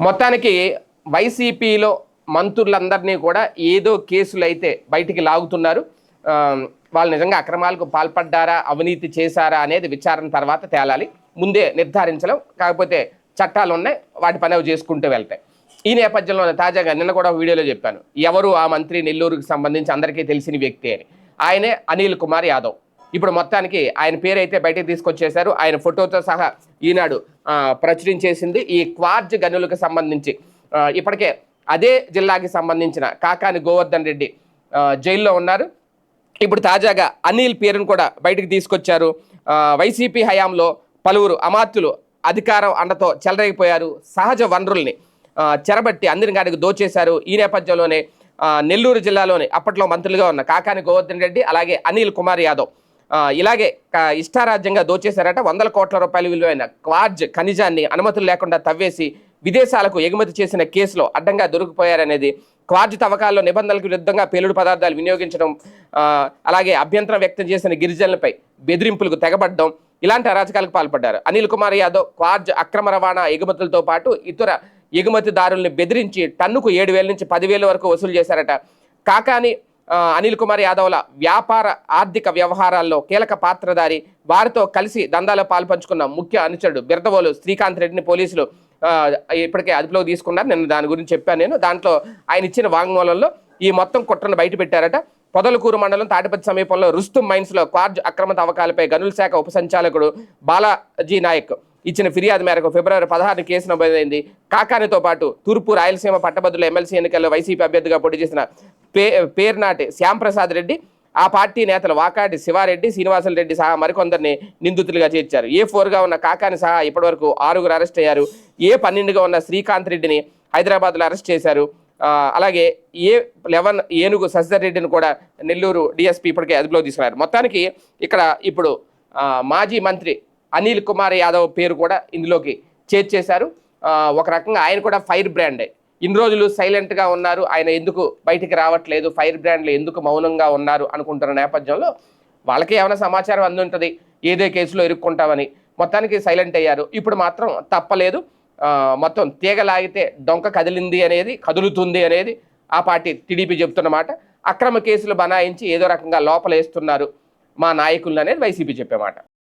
మొత్తానికి వైసీపీలో మంత్రులందరినీ కూడా ఏదో కేసులు అయితే బయటికి లాగుతున్నారు. వాళ్ళు నిజంగా అక్రమాలకు పాల్పడ్డారా అవినీతి చేశారా అనేది విచారణ తర్వాత తేలాలి. ముందే నిర్ధారించలేం కాకపోతే చట్టాలు ఉన్నాయి వాటి పని అవి చేసుకుంటూ వెళ్తాయి. ఈ నేపథ్యంలో తాజాగా నిన్న కూడా వీడియోలో చెప్పాను. ఎవరు ఆ మంత్రి నెల్లూరుకి సంబంధించి అందరికీ తెలిసిన వ్యక్తి అని. ఆయనే అనిల్ కుమార్ యాదవ్. ఇప్పుడు మొత్తానికి ఆయన పేరు అయితే బయటకు తీసుకొచ్చేశారు. ఆయన ఫోటోతో సహా ఈనాడు ప్రచురించేసింది ఈ క్వార్జ్ గనులకు సంబంధించి. ఇప్పటికే అదే జిల్లాకి సంబంధించిన కాకాని గోవర్ధన్ రెడ్డి జైల్లో ఉన్నారు. ఇప్పుడు తాజాగా అనిల్ పేరును కూడా బయటకు తీసుకొచ్చారు. వైసీపీ హయాంలో పలువురు అమాత్యులు అధికారం అండతో చెలరేగిపోయారు సహజ వనరుల్ని. చెరబట్టి అందరి దోచేశారు. ఈ నేపథ్యంలోనే నెల్లూరు జిల్లాలోని అప్పట్లో మంత్రులుగా ఉన్న కాకాని గోవర్ధన్ రెడ్డి అలాగే అనిల్ కుమార్ యాదవ్ ఇలాగే ఇష్టారాజ్యంగా దోచేశారట. వందల కోట్ల రూపాయల విలువైన క్వార్జ్ ఖనిజాన్ని అనుమతులు లేకుండా తవ్వేసి విదేశాలకు ఎగుమతి చేసిన కేసులో అడ్డంగా దొరికిపోయారనేది క్వార్జ్ తవ్వకాల్లో నిబంధనలకు విరుద్ధంగా పేలుడు పదార్థాలు వినియోగించడం అలాగే అభ్యంతరం వ్యక్తం చేసిన గిరిజనులపై బెదిరింపులకు తెగబడడం ఇలాంటి అరాచకాలకు పాల్పడ్డారు. అనిల్ కుమార్ యాదవ్ క్వార్జ్ అక్రమ రవాణా ఎగుమతులతో పాటు ఇతర ఎగుమతిదారుల్ని బెదిరించి టన్నుకు ఏడు వేల నుంచి పదివేల వరకు వసూలు చేశారట. కాకాని అనిల్ కుమార్ యాదవ్ల వ్యాపార ఆర్థిక వ్యవహారాల్లో కీలక పాత్రధారి. వారితో కలిసి దందాలో పాల్పంచుకున్న ముఖ్య అనుచరుడు బిర్దవోలు శ్రీకాంత్ రెడ్డిని పోలీసులు ఇప్పటికే అదుపులోకి తీసుకున్నారు. నేను దాని గురించి చెప్పాను నేను. దాంట్లో ఆయన ఇచ్చిన వాంగ్మూలంలో ఈ మొత్తం కుట్రను బయటపెట్టారట పొదలకూరు మండలం తాటిపత్తి సమీపంలో రుస్తుం మైన్స్లో కార్జ్ క్వార్జ్ అక్రమ తవ్వకాలపై గనుల శాఖ ఉప సంచాలకుడు బాలాజీ నాయక్ ఇచ్చిన ఫిర్యాదు మేరకు ఫిబ్రవరి పదహారు కేసు నమోదైంది. కాకానితో పాటు తూర్పు రాయలసీమ పట్టభద్రుల ఎమ్మెల్సీ ఎన్నికల్లో వైసీపీ అభ్యర్థిగా పోటీ చేసిన పే పేర్నాటి శ్యాంప్రసాద్ రెడ్డి ఆ పార్టీ నేతలు వాకాటి శివారెడ్డి శ్రీనివాసులు రెడ్డి సహా మరికొందరిని నిందితులుగా చేర్చారు. ఏ ఫోర్గా ఉన్న కాకాని సహా ఇప్పటివరకు ఆరుగురు అరెస్ట్ అయ్యారు. ఏ పన్నెండుగా ఉన్న శ్రీకాంత్ రెడ్డిని హైదరాబాద్లో అరెస్ట్ చేశారు. అలాగే ఏ లెవెన్ ఏనుగు శశిధర్ రెడ్డిని కూడా నెల్లూరు డిఎస్పీ ఇప్పటికే అదుపులో తీసుకున్నారు. మొత్తానికి ఇక్కడ ఇప్పుడు మాజీ మంత్రి అనిల్ కుమార్ యాదవ్ పేరు కూడా ఇందులోకి చేర్చేశారు. ఒక రకంగా ఆయన కూడా ఫైర్ బ్రాండే. ఇన్ని రోజులు సైలెంట్గా ఉన్నారు. ఆయన ఎందుకు బయటికి రావట్లేదు? ఫైర్ బ్రాండ్లు ఎందుకు మౌనంగా ఉన్నారు? అనుకుంటున్న నేపథ్యంలో వాళ్ళకి ఏమైనా సమాచారం అందుంటుంది? ఏదే కేసులో ఇరుక్కుంటామని. మొత్తానికి సైలెంట్ అయ్యారు. ఇప్పుడు మాత్రం తప్పలేదు. మొత్తం తీగ లాగితే డొంక కదిలింది అనేది కదులుతుంది అనేది ఆ పార్టీ టీడీపీ చెప్తున్నమాట అక్రమ కేసులు బనాయించి ఏదో రకంగా లోపలేస్తున్నారు మా నాయకులు అనేది వైసీపీ చెప్పే మాట.